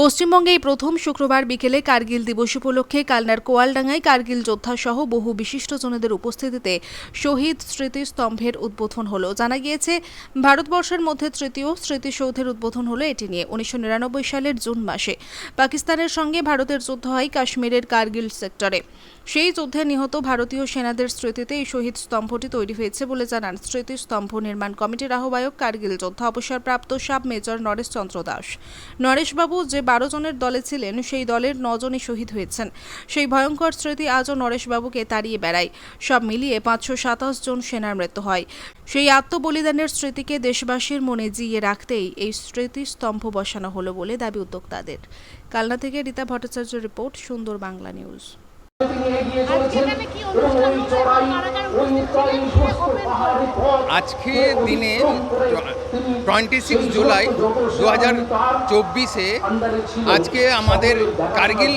পশ্চিমবঙ্গে এই প্রথম শুক্রবার বিকেলে কার্গিল দিবস উপলক্ষে কালনার কোয়ালডাঙ্গায় কার্গিল যোদ্ধা সহ বহু বিশিষ্টজনেদের উপস্থিতিতে শহীদ স্মৃতিস্তম্ভের উদ্বোধন হলো। জানা গিয়েছে, ভারতবর্ষের মধ্যে তৃতীয় স্মৃতিসৌধের উদ্বোধন হলো এটি নিয়ে উনিশশো নিরানব্বই সালের জুন মাসে। পাকিস্তানের সঙ্গে ভারতের যুদ্ধ হয় কাশ্মীরের কার্গিল সেক্টরে। সেই যুদ্ধে নিহত ভারতীয় সেনাদের স্মৃতিতে এই শহীদ স্তম্ভটি তৈরি হয়েছে বলে জানান স্মৃতিস্তম্ভ নির্মাণ কমিটির আহ্বায়ক কার্গিল যোদ্ধা অবসরপ্রাপ্ত সাব মেজর নরেশ চন্দ্র দাস। নরেশবাবু যে বারো জনের দলে ছিলেন, সেই দলের নজনই শহীদ হয়েছেন। সেই ভয়ঙ্কর স্মৃতি আজও নরেশবাবুকে তাড়িয়ে বেড়ায়। সব মিলিয়ে পাঁচশো সাতাশ জন সেনার মৃত্যু হয়। সেই আত্মবলিদানের স্মৃতিকে দেশবাসীর মনে জিয়ে রাখতেই এই স্মৃতিস্তম্ভ বসানো হলো বলে দাবি উদ্যোক্তাদের। কালনা থেকে রীতা ভট্টাচার্য রিপোর্ট, সুন্দর বাংলা নিউজ। আজকে দিনে টোয়েন্টি সিক্স জুলাই দু হাজার চব্বিশে আজকে আমাদের কার্গিল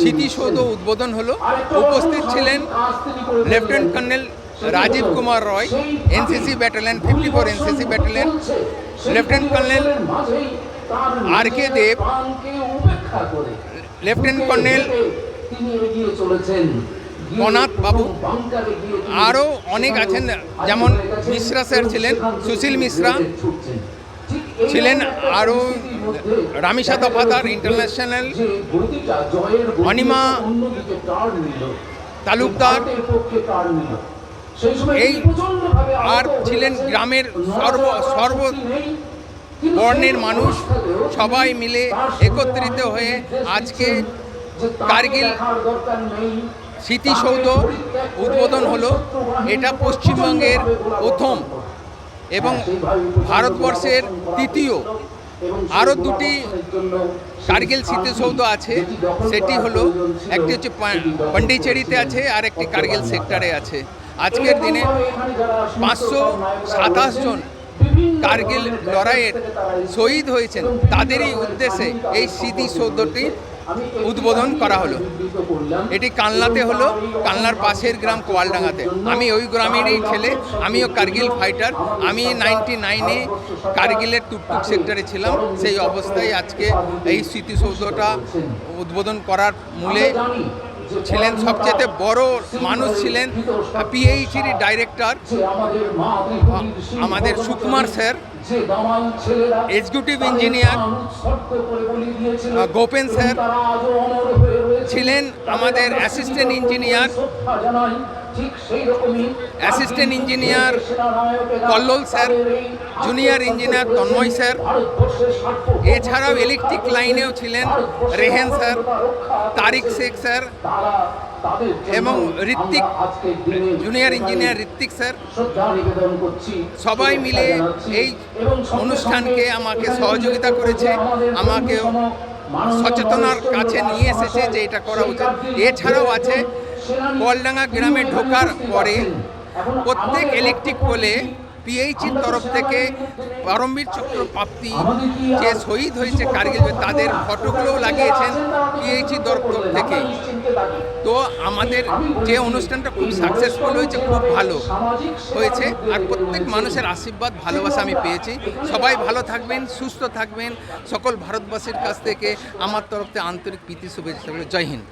স্মৃতিসৌধ উদ্বোধন হলো। উপস্থিত ছিলেন lieutenant colonel Rajiv Kumar Roy NCC battalion fifty four NCC battalion lieutenant colonel R K Dev lieutenant colonel Anath Babu আরও অনেক আছেন যেমন মিশ্রা স্যার ছিলেন সুশীল মিশ্রা ছিলেন আরও রামিসা দফাদার ইন্টারন্যাশনাল অনিমা তালুকদার এই আর ছিলেন গ্রামের সর্ব সর্ব বর্ণের মানুষ সবাই মিলে একত্রিত হয়ে আজকে কার্গিল স্মৃতিসৌধ উদ্বোধন হলো। এটা পশ্চিমবঙ্গের প্রথম এবং ভারতবর্ষের তৃতীয়। আরও দুটি কার্গিল স্মৃতিসৌধ আছে। সেটি হলো, একটি হচ্ছে পন্ডিচেরিতে আছে আর একটি কার্গিল সেক্টরে আছে। আজকের দিনে পাঁচশো সাতাশ জন কার্গিল লড়াইয়ের শহীদ হয়েছেন। তাদেরই উদ্দেশ্যে এই স্মৃতিসৌধটি উদ্বোধন করা হলো। এটি কালনাতে হলো কালনার পাশের গ্রাম কোয়ালডাঙ্গাতে। আমি ওই গ্রামেরই ছেলে আমিও কার্গিল ফাইটার। আমি নাইনটি নাইনে কার্গিলের টুকটুক সেক্টরে ছিলাম। সেই অবস্থায় আজকে এই স্মৃতিসৌধটা উদ্বোধন করার মূলে ছিলেন সবচেয়ে বড় মানুষ ছিলেন পিএইচির ডাইরেক্টর আমাদের Sukumar sir executive engineer Gopen sir ছিলেন আমাদের assistant engineer assistant engineer Kallol sir junior engineer Tanmoy sir এছাড়াও ইলেকট্রিক লাইনেও ছিলেন রেহেন স্যার তারিক শেখ স্যার এবং Ritwik junior engineer Ritwik sir সবাই মিলে এই অনুষ্ঠানকে আমাকে সহযোগিতা করেছে আমাকে সচেতনার কাছে নিয়ে এসেছে যে এটা করা উচিত। এছাড়াও আছে কলডাঙ্গা গ্রামে ঢোকার পরে প্রত্যেক ইলেকট্রিক পোলে পিএইচির তরফ থেকে পরমবীর চক্র প্রাপ্তি যে শহীদ হয়েছে কার্গিল তাদের ফটোগুলোও লাগিয়েছেন পিএইচির তরফ থেকে। তো আমাদের যে অনুষ্ঠানটা খুব সাকসেসফুল হয়েছে, খুব ভালো হয়েছে, আর প্রত্যেক মানুষের আশীর্বাদ, ভালোবাসা আমি পেয়েছি। সবাই ভালো থাকবেন, সুস্থ থাকবেন। সকল ভারতবাসীর কাছ থেকে আমার তরফ থেকে আন্তরিক প্রীতি, শুভেচ্ছা জয় হিন্দ।